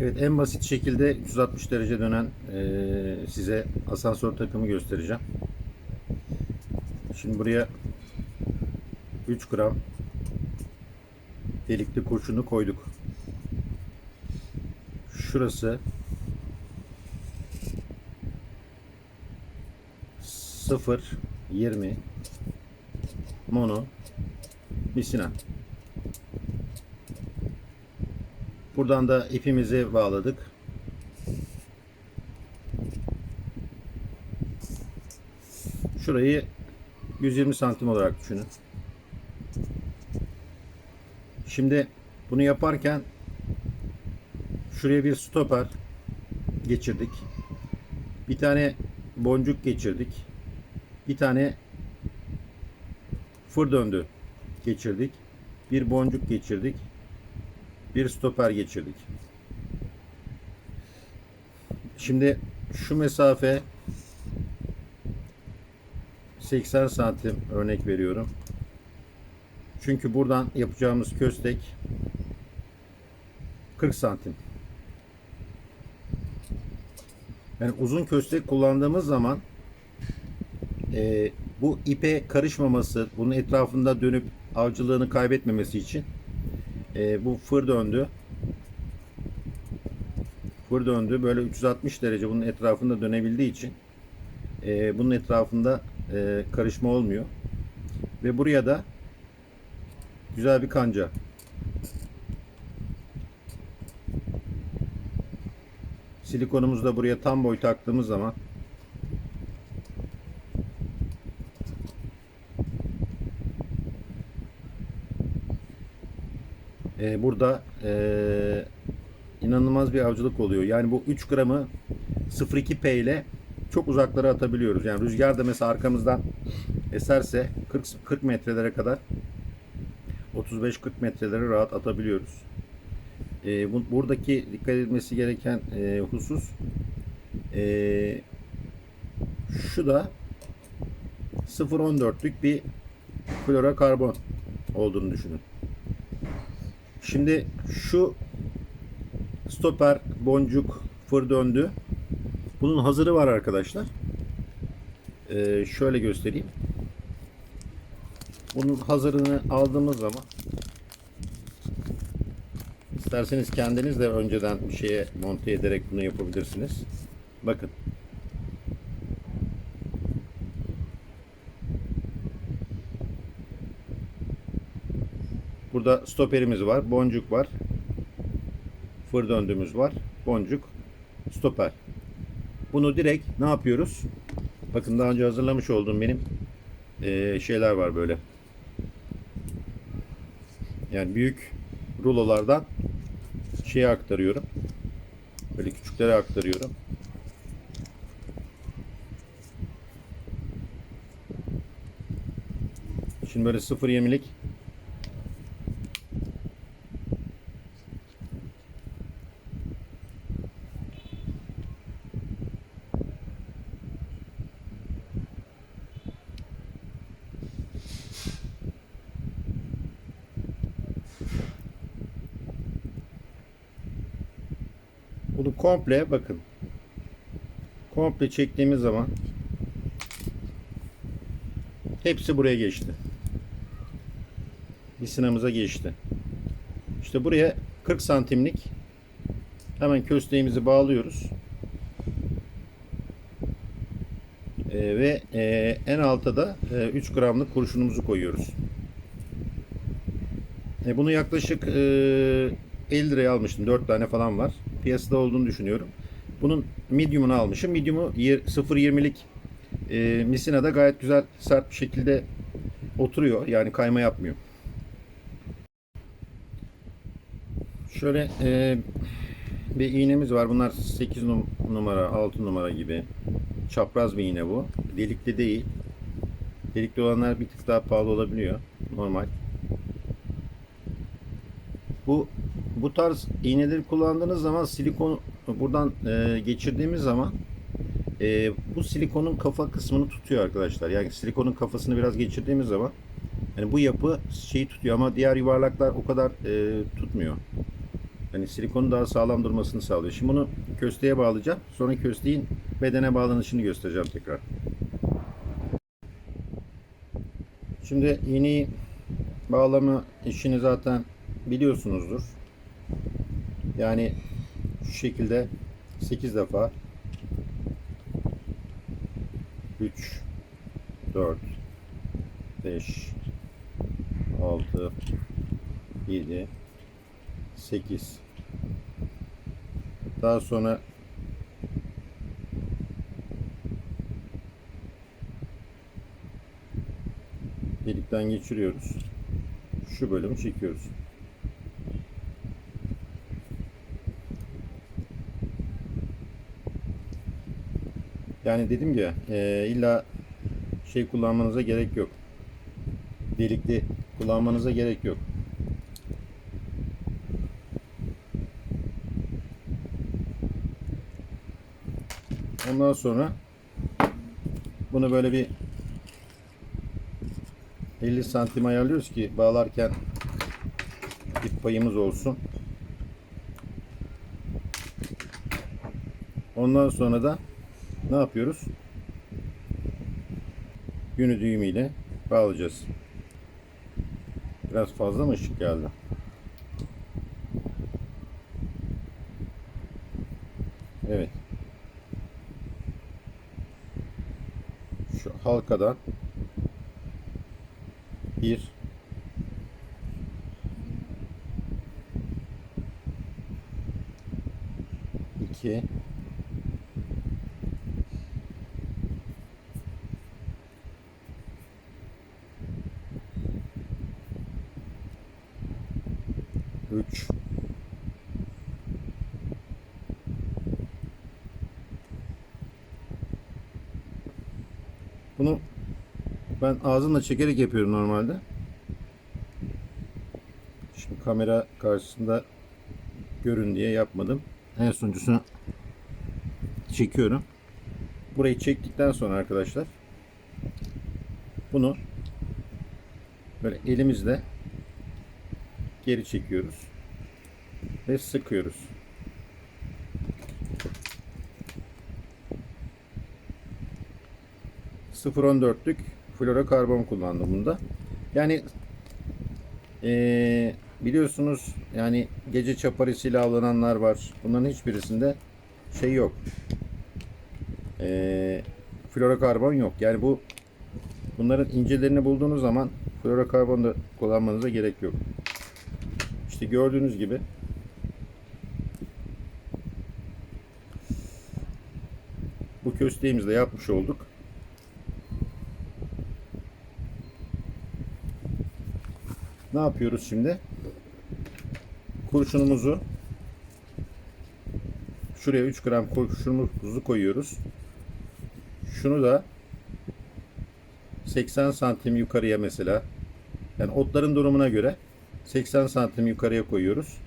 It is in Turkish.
Evet en basit şekilde 360 derece dönen eee, size asansör takımı göstereceğim. Şimdi buraya 3 gram delikli kurşunu koyduk. Şurası 0 20 mono misina. Buradan da ipimizi bağladık. Şurayı 120 santim olarak düşünün. Şimdi bunu yaparken şuraya bir stoper geçirdik. Bir tane boncuk geçirdik. Bir tane fır döndü geçirdik. Bir boncuk geçirdik bir stoper geçirdik. Şimdi şu mesafe 80 santim örnek veriyorum. Çünkü buradan yapacağımız köstek 40 santim. Yani uzun köstek kullandığımız zaman e, bu ipe karışmaması, bunun etrafında dönüp avcılığını kaybetmemesi için e, bu fır döndü. Fır döndü. Böyle 360 derece bunun etrafında dönebildiği için e, bunun etrafında e, karışma olmuyor. Ve buraya da güzel bir kanca. Silikonumuzu da buraya tam boy taktığımız zaman e, burada e, inanılmaz bir avcılık oluyor. Yani bu 3 gramı 0.2P ile çok uzaklara atabiliyoruz. Yani rüzgar da mesela arkamızdan eserse 40 40 metrelere kadar 35-40 metrelere rahat atabiliyoruz. E, bu, buradaki dikkat edilmesi gereken e, husus e, şu da 0.14'lük bir florokarbon olduğunu düşünün. Şimdi şu stoper, boncuk, fır döndü. Bunun hazırı var arkadaşlar. Ee, şöyle göstereyim. Bunun hazırını aldığımız zaman isterseniz kendiniz de önceden bir şeye monte ederek bunu yapabilirsiniz. Bakın. Burada stoperimiz var, boncuk var. Fır döndüğümüz var. Boncuk, stoper. Bunu direkt ne yapıyoruz? Bakın daha önce hazırlamış olduğum benim eee, şeyler var böyle. Yani büyük rulolardan şeye aktarıyorum. Böyle küçüklere aktarıyorum. Şimdi böyle 0.20'lik Bunu komple bakın. Komple çektiğimiz zaman hepsi buraya geçti. Misinamıza geçti. İşte buraya 40 santimlik hemen kösteğimizi bağlıyoruz. Ee, ve e, en alta da e, 3 gramlık kurşunumuzu koyuyoruz. E, bunu yaklaşık e, 50 liraya almıştım. 4 tane falan var. Piyasada olduğunu düşünüyorum. Bunun medium'unu almışım. Medium'u yer- 0.20'lik e, misinada gayet güzel sert bir şekilde oturuyor. Yani kayma yapmıyor. Şöyle e, bir iğnemiz var. Bunlar 8 num- numara, 6 numara gibi. Çapraz bir iğne bu. Delikli değil. Delikli olanlar bir tık daha pahalı olabiliyor. Normal. Bu bu tarz iğneleri kullandığınız zaman silikon buradan e, geçirdiğimiz zaman e, bu silikonun kafa kısmını tutuyor arkadaşlar. Yani silikonun kafasını biraz geçirdiğimiz zaman yani bu yapı şeyi tutuyor ama diğer yuvarlaklar o kadar e, tutmuyor. Hani silikonu daha sağlam durmasını sağlıyor. Şimdi bunu kösteğe bağlayacağım. Sonra kösteğin bedene bağlanışını göstereceğim tekrar. Şimdi iğneyi bağlama işini zaten biliyorsunuzdur. Yani şu şekilde 8 defa 3 4 5 6 7 8 daha sonra delikten geçiriyoruz. Şu bölümü çekiyoruz. Yani dedim ya e, illa şey kullanmanıza gerek yok. Delikli kullanmanıza gerek yok. Ondan sonra bunu böyle bir 50 santim ayarlıyoruz ki bağlarken ip payımız olsun. Ondan sonra da ne yapıyoruz? Yünü düğümüyle bağlayacağız. Biraz fazla mı ışık geldi? Evet. Şu halkadan bir iki üç Bunu ben ağzımla çekerek yapıyorum normalde. Şimdi kamera karşısında görün diye yapmadım. En sonuncusunu çekiyorum. Burayı çektikten sonra arkadaşlar bunu böyle elimizle geri çekiyoruz ve sıkıyoruz. %0.14'lük florokarbon kullandım bunda. Yani eee, biliyorsunuz yani gece çaparısıyla avlananlar var. Bunların hiçbirisinde şey yok. Eee florokarbon yok. Yani bu bunların incelerini bulduğunuz zaman florokarbon da kullanmanıza gerek yok. İşte gördüğünüz gibi bu kösteğimizde yapmış olduk. Ne yapıyoruz şimdi? Kurşunumuzu şuraya 3 gram kurşunumuzu koyuyoruz. Şunu da 80 santim yukarıya mesela yani otların durumuna göre 80 santim yukarıya koyuyoruz.